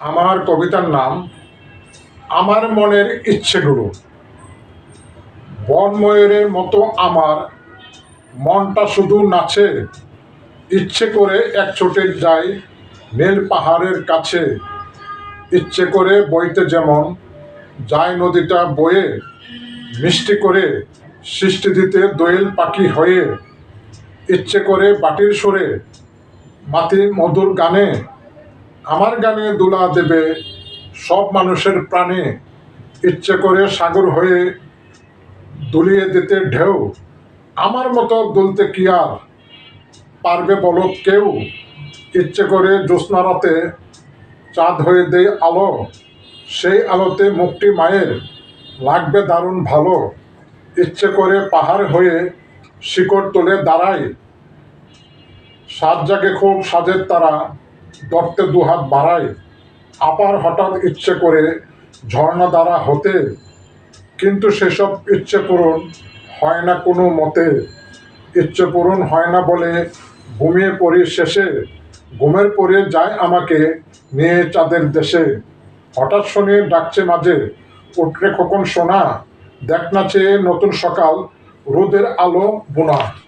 আমার কবিতার নাম, আমার মনের ইচ্ছেগুলো বনময়ূরের মতো আমার, মনটা শুধু নাচে। ইচ্ছে করে এক ছোটে যাই নীল পাহাড়ের কাছে। ইচ্ছে করে বইতে যেমন যায় নদীটা বয়ে, মিষ্টি করে সৃষ্টি দিতে দোয়েল পাখি হয়ে। ইচ্ছে করে বাটির সরে মাতি মধুর গানে আমার গানে দোলা দেবে সব মানুষের প্রাণে। ইচ্ছে করে সাগর হয়ে দুলিয়ে দিতে ঢেউ। আমার মতো দুলতে কি আর? পারবে বলো কেউ? ইচ্ছে করে জ্যোৎস্না রাতে চাঁদ হয়ে দেয় আলো। সেই আলোতে মুক্তি মায়ের লাগবে দারুণ ভালো। ইচ্ছে করে পাহাড় হয়ে শিকড় তুলে দাঁড়ায় সাত জাগে খুব সাজের তারা। দত্তে দুহাত বাড়ায়। আপার হঠাৎ ইচ্ছে করে ঝর্ণা দ্বারা হতে। কিন্তু সেসব ইচ্ছে পূরণ হয় না কোনো মতে। ইচ্ছে পূরণ হয় না বলে ঘুমিয়ে পড়ি শেষে। ঘুমের পরে যায় আমাকে নিয়ে চাঁদের দেশে। হঠাৎ শুনে ডাকছে মাঝে উঠরে খোকন সোনা, দেখ না চেয়ে নতুন সকাল, রোদের আলো বোনা।